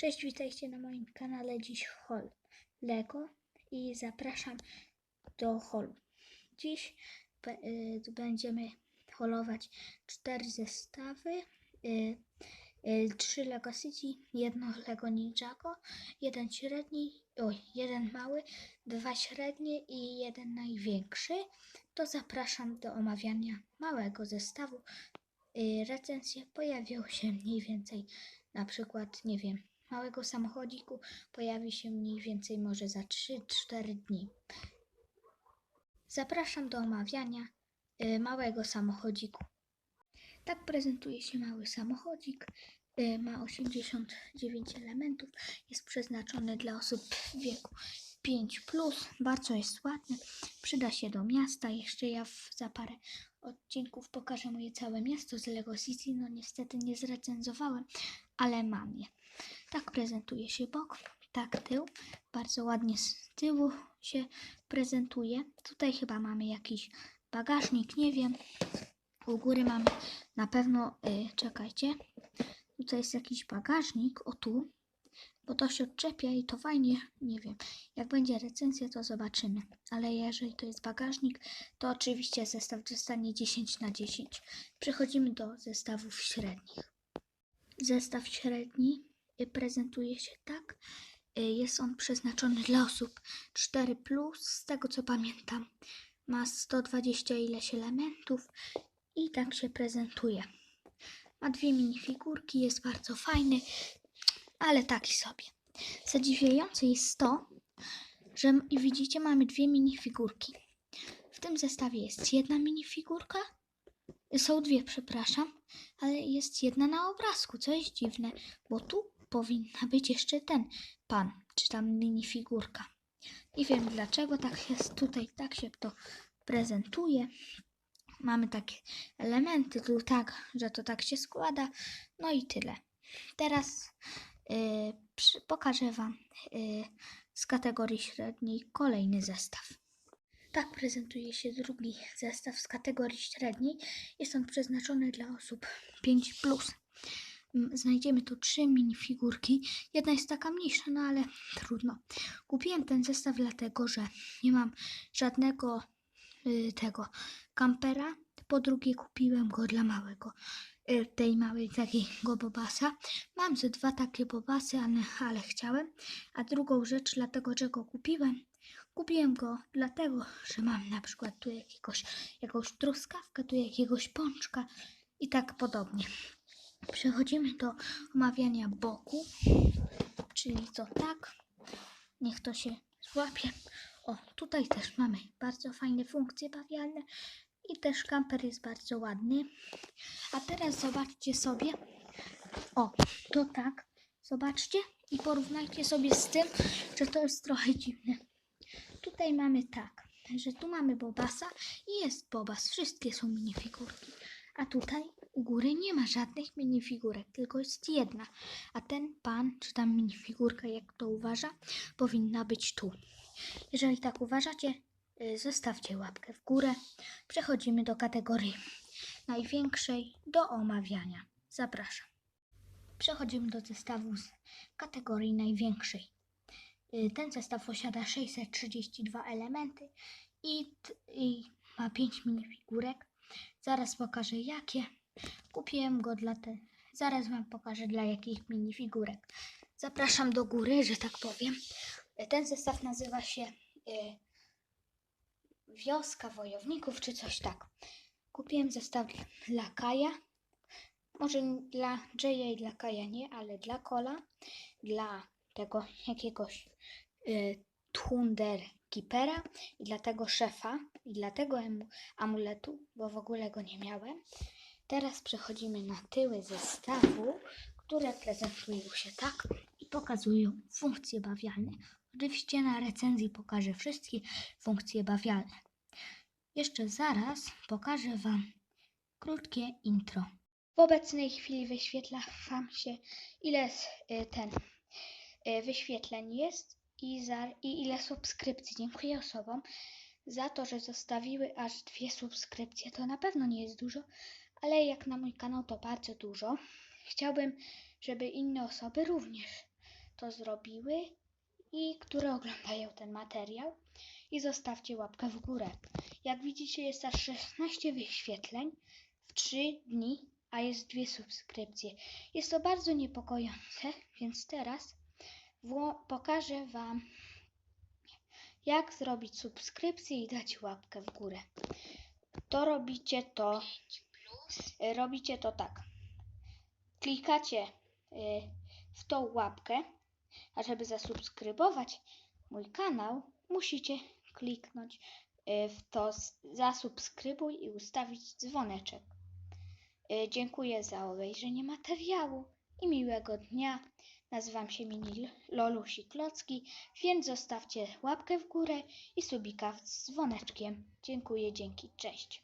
Cześć, witajcie na moim kanale dziś Hall Lego i zapraszam do holu. Dziś y, będziemy holować cztery zestawy, y, y, trzy Lego City, jedno Lego Ninjago, jeden średni, oj, jeden mały, dwa średnie i jeden największy. To zapraszam do omawiania małego zestawu. Y, Recenzje pojawią się mniej więcej na przykład, nie wiem, małego samochodziku pojawi się mniej więcej może za 3-4 dni. Zapraszam do omawiania y, małego samochodziku. Tak prezentuje się mały samochodzik. Y, ma 89 elementów. Jest przeznaczony dla osób w wieku 5. Bardzo jest ładny. Przyda się do miasta. Jeszcze ja w, za parę odcinków pokażę moje całe miasto z Lego City. No niestety nie zrecenzowałem, ale mam je. Tak prezentuje się bok, tak tył. Bardzo ładnie z tyłu się prezentuje. Tutaj chyba mamy jakiś bagażnik, nie wiem. U góry mamy na pewno, y, czekajcie, tutaj jest jakiś bagażnik, o tu, bo to się odczepia i to fajnie, nie wiem. Jak będzie recenzja, to zobaczymy. Ale jeżeli to jest bagażnik, to oczywiście zestaw dostanie 10 na 10. Przechodzimy do zestawów średnich. Zestaw średni y, prezentuje się tak. Y, Jest on przeznaczony dla osób 4, z tego co pamiętam. Ma 120 ileś elementów i tak się prezentuje. Ma dwie minifigurki, jest bardzo fajny, ale taki sobie. Zadziwiające jest to, że widzicie, mamy dwie minifigurki. W tym zestawie jest jedna minifigurka, są dwie, przepraszam, ale jest jedna na obrazku, co jest dziwne, bo tu powinna być jeszcze ten pan, czy tam minifigurka. Nie wiem dlaczego tak jest tutaj, tak się to prezentuje. Mamy takie elementy tu tak, że to tak się składa. No i tyle. Teraz pokażę Wam y, z kategorii średniej kolejny zestaw. Tak prezentuje się drugi zestaw z kategorii średniej. Jest on przeznaczony dla osób 5. M, Znajdziemy tu trzy minifigurki. Jedna jest taka mniejsza, no ale trudno. Kupiłem ten zestaw dlatego, że nie mam żadnego y, tego kampera. Po drugie kupiłem go dla małego, y, tej małej takiego bobasa. Mam ze dwa takie bobasy, ale, ale chciałem. A drugą rzecz, dlatego, że go kupiłem, kupiłem go dlatego, że mam na przykład tu jakiegoś, jakąś truskawkę, tu jakiegoś pączka i tak podobnie. Przechodzimy do omawiania boku, czyli to tak. Niech to się złapie. O, tutaj też mamy bardzo fajne funkcje bawialne i też kamper jest bardzo ładny. A teraz zobaczcie sobie. O, to tak. Zobaczcie i porównajcie sobie z tym, że to jest trochę dziwne. Tutaj mamy tak, że tu mamy Bobasa i jest Bobas. Wszystkie są minifigurki. A tutaj u góry nie ma żadnych minifigurek, tylko jest jedna. A ten pan, czy tam minifigurka, jak to uważa, powinna być tu. Jeżeli tak uważacie, zostawcie łapkę w górę. Przechodzimy do kategorii największej do omawiania. Zapraszam. Przechodzimy do zestawu z kategorii największej. Y, Ten zestaw posiada 632 elementy i, i ma 5 minifigurek. Zaraz pokażę jakie. Kupiłem go dla te. Zaraz Wam pokażę dla jakich minifigurek. Zapraszam do góry, że tak powiem. Y, Ten zestaw nazywa się y, Wioska Wojowników, czy coś tak. Kupiłem zestaw dla Kaja. Może dla Jaya i dla Kaja nie, ale dla Kola, dla tego jakiegoś y, Thunder Keepera i dla tego szefa i dla tego amuletu, bo w ogóle go nie miałem. Teraz przechodzimy na tyły zestawu, które prezentują się tak pokazują funkcje bawialne. Oczywiście na recenzji pokażę wszystkie funkcje bawialne. Jeszcze zaraz pokażę Wam krótkie intro. W obecnej chwili wyświetla Wam się ile z, y, ten y, wyświetleń jest i, za, i ile subskrypcji. Dziękuję osobom za to, że zostawiły aż dwie subskrypcje. To na pewno nie jest dużo, ale jak na mój kanał to bardzo dużo. Chciałbym, żeby inne osoby również to zrobiły i które oglądają ten materiał i zostawcie łapkę w górę. Jak widzicie jest aż 16 wyświetleń w 3 dni, a jest dwie subskrypcje. Jest to bardzo niepokojące, więc teraz pokażę Wam jak zrobić subskrypcję i dać łapkę w górę. To robicie to y, robicie to tak. Klikacie y, w tą łapkę, a żeby zasubskrybować mój kanał, musicie kliknąć y, w to zasubskrybuj i ustawić dzwoneczek. Y, Dziękuję za obejrzenie materiału i miłego dnia. Nazywam się Mini Lolusi Klocki, więc zostawcie łapkę w górę i subika z dzwoneczkiem. Dziękuję, dzięki, cześć.